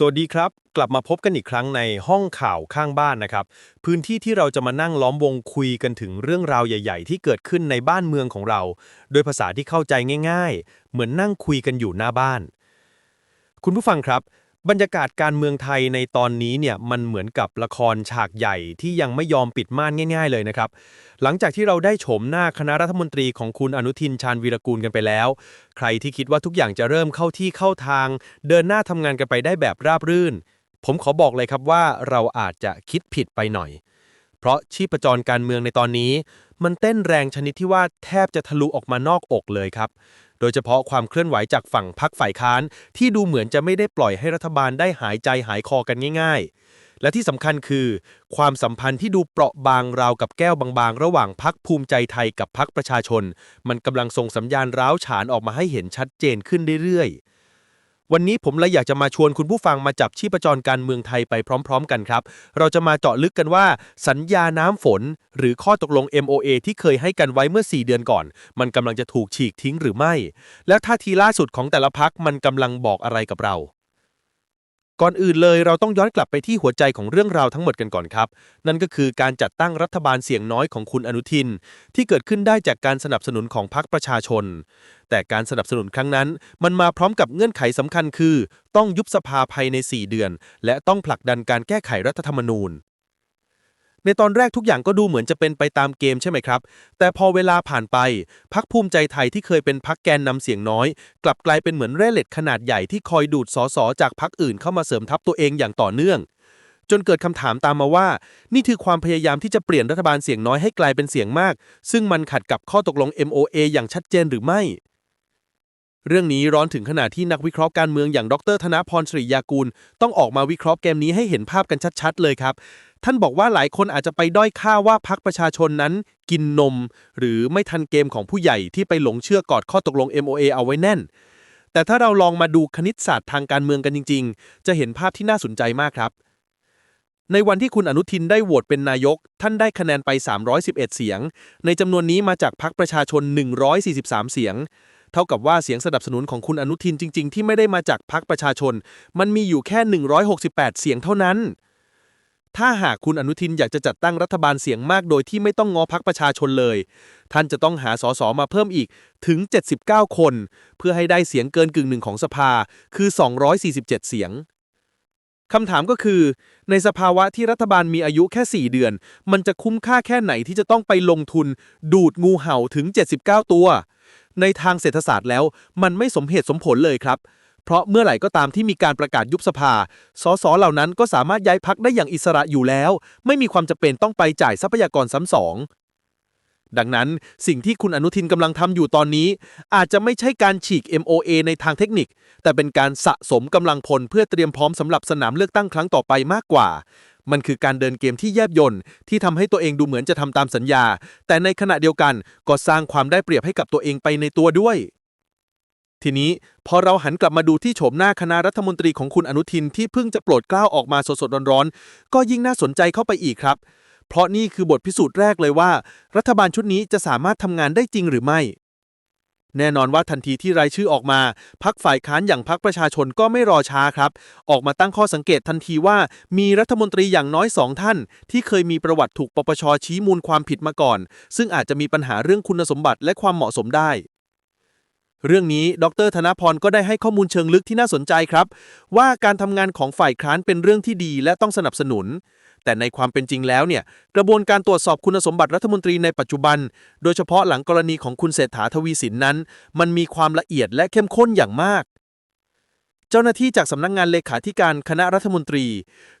สวัสดีครับ กลับมาพบกันอีกครั้งในห้องข่าวข้างบ้านนะครับ พื้นที่ที่เราจะมานั่งล้อมวงคุยกันถึงเรื่องราวใหญ่ ๆ ที่เกิดขึ้นในบ้านเมืองของเรา โดยภาษาที่เข้าใจง่าย ๆ เหมือนนั่งคุยกันอยู่หน้าบ้าน คุณผู้ฟังครับ บรรยากาศการเมืองไทยในตอนนี้เนี่ยมันเหมือนกับละครฉากใหญ่ที่ยังไม่ยอมปิดม่านง่าย ๆ เลยนะครับ หลังจากที่เราได้โฉมหน้าคณะรัฐมนตรีของคุณอนุทินชาญวีรกูลกันไปแล้ว ใครที่คิดว่าทุกอย่างจะเริ่มเข้าที่เข้าทาง เดินหน้าทำงานกันไปได้แบบราบรื่น ผมขอบอกเลยครับว่าเราอาจจะคิดผิดไปหน่อย เพราะชีพจรการเมืองในตอนนี้ มันเต้นแรงชนิดที่ว่าแทบจะทะลุออกมานอกอกเลยครับ โดยเฉพาะความเคลื่อนไหวจากฝั่งพักฝ่ายค้าน ที่ดูเหมือนจะไม่ได้ปล่อยให้รัฐบาลได้หายใจหายคอกันง่าย ๆ และที่สำคัญคือ ความสัมพันธ์ที่ดูเปราะบางราวกับแก้วบางๆ ระหว่างพักภูมิใจไทยกับพักประชาชน มันกำลังส่งสัญญาณร้าวฉานออกมาให้เห็นชัดเจนขึ้นเรื่อยๆ วันนี้ผมเลยอยากจะมาชวนคุณผู้ฟังมาจับชีพจรการเมืองไทยไปพร้อม ๆ กันครับ เราจะมาเจาะลึกกันว่า สัญญาน้ำฝน หรือข้อตกลง MOA ที่เคยให้กันไว้เมื่อ 4 เดือนก่อน มันกำลังจะถูกฉีกทิ้งหรือไม่ แล้วท่าทีล่าสุดของแต่ละพักมันกำลังบอกอะไรกับเรา ก่อนอื่นเลยเราต้องย้อนกลับไปที่หัวใจของเรื่องราวทั้งหมดกันก่อนครับ นั่นก็คือการจัดตั้งรัฐบาลเสียงน้อยของคุณอนุทิน ที่เกิดขึ้นได้จากการสนับสนุนของพรรคประชาชน แต่การสนับสนุนครั้งนั้น มันมาพร้อมกับเงื่อนไขสำคัญคือ ต้องยุบสภาภายใน 4 เดือน และต้องผลักดันการแก้ไขรัฐธรรมนูญ ในตอนแรกทุกอย่างก็ดูเหมือนจะเป็นไปตามเกมใช่ไหมครับ แต่พอเวลาผ่านไปพักภูมิใจไทยที่เคยเป็นพักแกนนำเสียงน้อย กลับกลายเป็นเหมือนแร่เหล็กขนาดใหญ่ที่คอยดูดสอสอจากพักอื่นเข้ามาเสริมทัพตัวเองอย่างต่อเนื่อง จนเกิดคำถามตามมาว่า นี่คือความพยายามที่จะเปลี่ยนรัฐบาลเสียงน้อยให้กลายเป็นเสียงมาก ซึ่งมันขัดกับข้อตกลง MOA อย่างชัดเจนหรือไม่เรื่องนี้ร้อนถึงขนาดที่นักวิเคราะห์การเมืองอย่างดร ธนพรศรียากูล ต้องออกมาวิเคราะห์เกมนี้ให้เห็นภาพกันชัด ๆ เลยครับ ท่านบอกว่าหลายคนอาจจะไปด้อยค่าว่าพักประชาชนนั้น กินนม หรือไม่ทันเกมของผู้ใหญ่ที่ไปหลงเชื่อกอดข้อตกลง MOA เอาไว้แน่น แต่ถ้าเราลองมาดูคณิตศาสตร์ทางการเมืองกันจริง ๆ จะเห็นภาพที่น่าสนใจมากครับ ในวันที่คุณอนุทินได้โหวตเป็นนายก ท่านได้คะแนนไป 311 เสียง ในจำนวนนี้มาจากพรรคประชาชน 143 เสียงเท่ากับว่าเสียงสนับสนุนของคุณอนุทินจริง ๆ ที่ไม่ได้มาจากพรรคประชาชน มันมีอยู่แค่ 168 เสียงเท่านั้น ถ้าหากคุณอนุทินอยากจะจัดตั้งรัฐบาลเสียงมากโดยที่ไม่ต้องงอพักประชาชนเลย ท่านจะต้องหาสสมาเพิ่มอีกถึง 79 คน เพื่อให้ได้เสียงเกินกึ่งหนึ่งของสภา คือ 247 เสียงคำถามก็คือ ในสภาวะที่รัฐบาลมีอายุแค่ 4 เดือน มันจะคุ้มค่าแค่ไหนที่จะต้องไปลงทุน ดูดงูเห่าถึง 79 ตัว ในทางเศรษฐศาสตร์แล้ว มันไม่สมเหตุสมผลเลยครับ เพราะเมื่อไหร่ก็ตามที่มีการประกาศยุบสภา สสเหล่านั้นก็สามารถย้ายพักได้อย่างอิสระอยู่แล้ว ไม่มีความจำเป็นต้องไปจ่ายทรัพยากรซ้ำสองดังนั้นสิ่งที่คุณอนุทินกำลังทำอยู่ตอนนี้ อาจจะไม่ใช่การฉีก MOA ในทางเทคนิค แต่เป็นการสะสมกำลังพลเพื่อเตรียมพร้อมสำหรับสนามเลือกตั้งครั้งต่อไปมากกว่า มันคือการเดินเกมที่แยบยลที่ทำให้ตัวเองดูเหมือนจะทำตามสัญญา แต่ในขณะเดียวกันก็สร้างความได้เปรียบให้กับตัวเองไปในตัวด้วย ทีนี้พอเราหันกลับมาดูที่โฉมหน้าคณะรัฐมนตรีของคุณอนุทินที่เพิ่งจะโปรดเกล้าออกมาสดๆร้อนๆ ก็ยิ่งน่าสนใจเข้าไปอีกครับ เพราะนี่คือบทพิสูจน์แรกเลยว่า รัฐบาลชุดนี้จะสามารถทำงานได้จริงหรือไม่ แน่นอนว่าทันทีที่รายชื่อออกมา พักฝ่ายค้านอย่างพักประชาชนก็ไม่รอช้าครับ ออกมาตั้งข้อสังเกตทันทีว่า มีรัฐมนตรีอย่างน้อยสองท่าน ที่เคยมีประวัติถูกปปชชี้มูลความผิดมาก่อน ซึ่งอาจจะมีปัญหาเรื่องคุณสมบัติและความเหมาะสมได้ เรื่องนี้ ดร ธนพรก็ได้ให้ข้อมูลเชิงลึกที่น่าสนใจครับ ว่าการทำงานของฝ่ายค้านเป็นเรื่องที่ดีและต้องสนับสนุน แต่ในความเป็นจริงแล้วเนี่ย กระบวนการตรวจสอบคุณสมบัติรัฐมนตรีในปัจจุบัน โดยเฉพาะหลังกรณีของคุณเศรษฐาทวีสินนั้น มันมีความละเอียดและเข้มข้นอย่างมาก เจ้าหน้าที่จากสำนักงงานเลขาธิการคณะรัฐมนตรี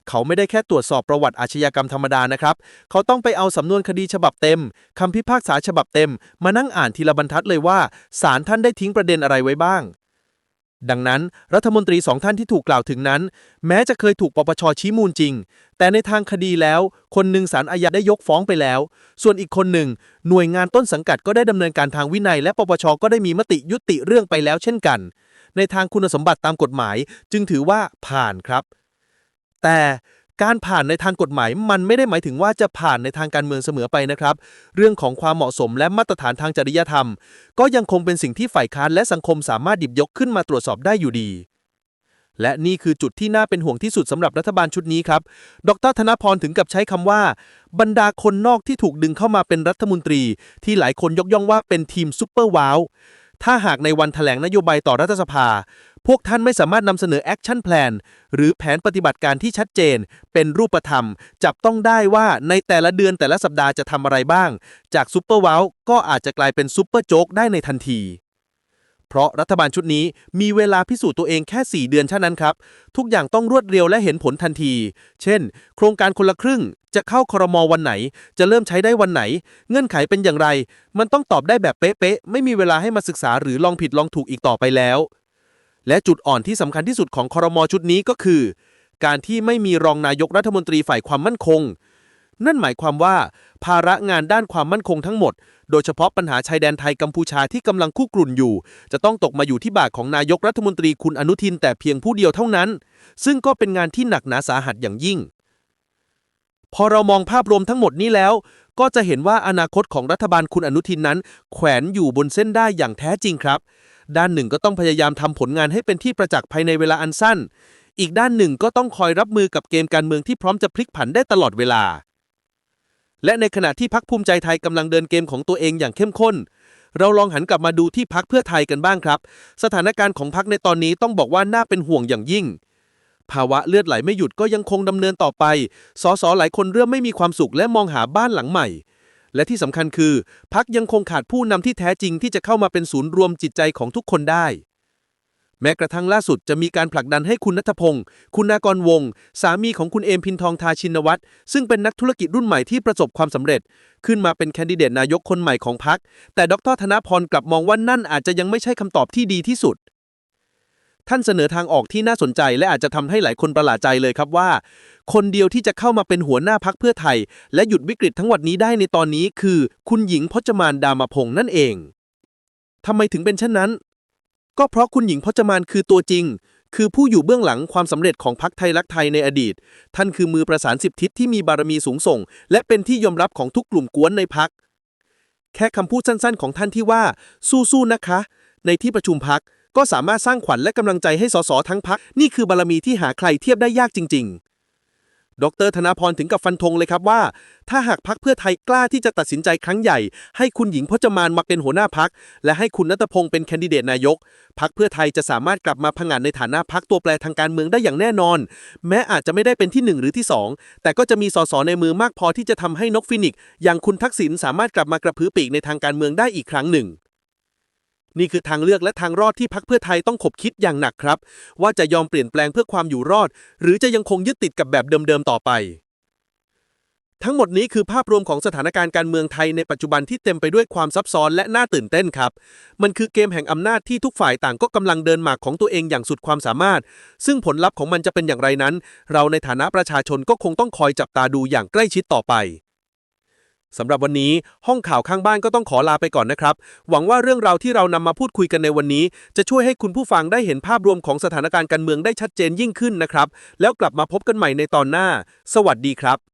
เขาไม่ได้แค่ตรวจสอบประวัติอาชญากรรมธรรมดานะครับ เขาต้องไปเอาสำนวนคดีฉบับเต็มคำพิพากษาฉบับเต็ม มานั่งอ่านทีละบรรทัดเลยว่าศาลท่านได้ทิ้งประเด็นอะไรไว้บ้าง ดังนั้น รัฐมนตรีสองท่านที่ถูกกล่าวถึงนั้น แม้จะเคยถูกปปชชี้มูลจริง แต่ในทางคดีแล้ว คนหนึ่งศาลอาญาได้ยกฟ้องไปแล้ว ส่วนอีกคนหนึ่ง หน่วยงานต้นสังกัดก็ได้ดำเนินการทางวินัย และปปชก็ได้มีมติยุติเรื่องไปแล้วเช่นกัน ในทางคุณสมบัติตามกฎหมาย จึงถือว่าผ่านครับ แต่การผ่านในทางกฎหมายมันไม่ได้หมายถึงว่าจะผ่านในทางการเมืองเสมอไปนะครับ เรื่องของความเหมาะสมและมาตรฐานทางจริยธรรม ก็ยังคงเป็นสิ่งที่ฝ่ายค้านและสังคมสามารถหยิบยกขึ้นมาตรวจสอบได้อยู่ดี และนี่คือจุดที่น่าเป็นห่วงที่สุดสำหรับรัฐบาลชุดนี้ครับ ดรธนพรถึงกับใช้คำว่า บรรดาคนนอกที่ถูกดึงเข้ามาเป็นรัฐมนตรี ที่หลายคนยกย่องว่าเป็นทีมซุปเปอร์ว้าว ถ้าหากในวันแถลงนโยบายต่อรัฐสภา พวกท่านไม่สามารถนำเสนอแอคชั่นแพลนหรือแผนปฏิบัติการที่ชัดเจน เป็นรูปธรรม จับต้องได้ว่าในแต่ละเดือนแต่ละสัปดาห์จะทำอะไรบ้าง จากซุปเปอร์ว้าวก็อาจจะกลายเป็นซุปเปอร์โจ๊กได้ในทันที เพราะรัฐบาลชุดนี้มีเวลาพิสูจน์ตัวเองแค่ 4 เดือนเท่านั้นครับ ทุกอย่างต้องรวดเร็วและเห็นผลทันที เช่น โครงการคนละครึ่ง จะเข้าครมวันไหน จะเริ่มใช้ได้วันไหน เงื่อนไขเป็นอย่างไร มันต้องตอบได้แบบเป๊ะๆไม่มีเวลาให้มาศึกษาหรือลองผิดลองถูกอีกต่อไปแล้ว และจุดอ่อนที่สำคัญที่สุดของครมชุดนี้ก็คือ การที่ไม่มีรองนายกรัฐมนตรีฝ่ายความมั่นคง นั่นหมายความว่า ภาระงานด้านความมั่นคงทั้งหมด โดยเฉพาะปัญหาชายแดนไทยกัมพูชาที่กำลังคู่กรุ่นอยู่ จะต้องตกมาอยู่ที่บ่าของนายกรัฐมนตรีคุณอนุทินแต่เพียงผู้เดียวเท่านั้น ซึ่งก็เป็นงานที่หนักหนาสาหัสอย่างยิ่ง พอเรามองภาพรวมทั้งหมดนี้แล้ว ก็จะเห็นว่าอนาคตของรัฐบาลคุณอนุทินนั้น แขวนอยู่บนเส้นได้อย่างแท้จริงครับ ด้านหนึ่งก็ต้องพยายามทำผลงานให้เป็นที่ประจักษ์ภายในเวลาอันสั้น อีกด้านหนึ่งก็ต้องคอยรับมือกับเกมการเมืองที่พร้อมจะพลิกผันได้ตลอดเวลา และในขณะที่พักภูมิใจไทยกำลังเดินเกมของตัวเองอย่างเข้มข้น เราลองหันกลับมาดูที่พักเพื่อไทยกันบ้างครับ สถานการณ์ของพักในตอนนี้ต้องบอกว่าน่าเป็นห่วงอย่างยิ่ง ภาวะเลือดไหลไม่หยุดก็ยังคงดำเนินต่อไป สสหลายคนเริ่มไม่มีความสุขและมองหาบ้านหลังใหม่ และที่สำคัญคือ พักยังคงขาดผู้นำที่แท้จริงที่จะเข้ามาเป็นศูนย์รวมจิตใจของทุกคนได้ แม้กระทั่งล่าสุดจะมีการผลักดันให้คุณนัทพงศ์คุณนากรวง สามีของคุณเอมพินทองทาชินวัตร ซึ่งเป็นนักธุรกิจรุ่นใหม่ที่ประสบความสำเร็จ ขึ้นมาเป็นแคนดิเดตนายกคนใหม่ของพักแต่ดรธนพรกลับมองว่านั่นอาจจะยังไม่ใช่คำตอบที่ดีที่สุด ท่านเสนอทางออกที่น่าสนใจและอาจจะทำให้หลายคนประหลาดใจเลยครับว่า คนเดียวที่จะเข้ามาเป็นหัวหน้าพักเพื่อไทย และหยุดวิกฤตทั้งหมดนี้ได้ในตอนนี้คือ คุณหญิงพจมานดามพงษ์นั่นเองทำไมถึงเป็นเช่นนั้น ก็เพราะคุณหญิงพจมานคือตัวจริง คือผู้อยู่เบื้องหลังความสำเร็จของพักไทยรักไทยในอดีต ท่านคือมือประสานสิบทิศที่มีบารมีสูงส่ง และเป็นที่ยอมรับของทุกกลุ่มกวนในพักแค่คำพูดสั้นๆ ของท่านที่ว่า สู้ๆนะคะ ในที่ประชุมพักก็สามารถสร้างขวัญและกำลังใจให้สสทั้งพักนี่คือบารมีที่หาใครเทียบได้ยากจริง ๆ ดรธนาพรถึงกับฟันธงเลยครับว่า ถ้าหากพักเพื่อไทยกล้าที่จะตัดสินใจครั้งใหญ่ ให้คุณหญิงพจมานมาเป็นหัวหน้าพัก และให้คุณนัทพงศ์เป็นแคนดิเดตนายก พักเพื่อไทยจะสามารถกลับมาพังงานในฐานะพักตัวแปรทางการเมืองได้อย่างแน่นอน แม้อาจจะไม่ได้เป็นที่ 1 หรือที่ 2 แต่ก็จะมีสสในมือมากพอที่จะทำให้นกฟินิกซ์อย่างคุณทักษิณสามารถกลับมากระพือปีกในทางการเมืองได้อีกครั้งหนึ่ง นี่คือทางเลือกและทางรอดที่พักเพื่อไทยต้องขบคิดอย่างหนักครับ ว่าจะยอมเปลี่ยนแปลงเพื่อความอยู่รอด หรือจะยังคงยึดติดกับแบบเดิมๆต่อไป ทั้งหมดนี้คือภาพรวมของสถานการณ์การเมืองไทยในปัจจุบันที่เต็มไปด้วยความซับซ้อนและน่าตื่นเต้นครับ มันคือเกมแห่งอำนาจที่ทุกฝ่ายต่างก็กำลังเดินหมากของตัวเองอย่างสุดความสามารถ ซึ่งผลลัพธ์ของมันจะเป็นอย่างไรนั้น เราในฐานะประชาชนก็คงต้องคอยจับตาดูอย่างใกล้ชิดต่อไป สำหรับวันนี้ห้องข่าวข้างบ้านก็ต้องขอลาไปก่อนนะครับ หวังว่าเรื่องราวที่เรานำมาพูดคุยกันในวันนี้ จะช่วยให้คุณผู้ฟังได้เห็นภาพรวมของสถานการณ์การเมืองได้ชัดเจนยิ่งขึ้นนะครับ แล้วกลับมาพบกันใหม่ในตอนหน้า สวัสดีครับ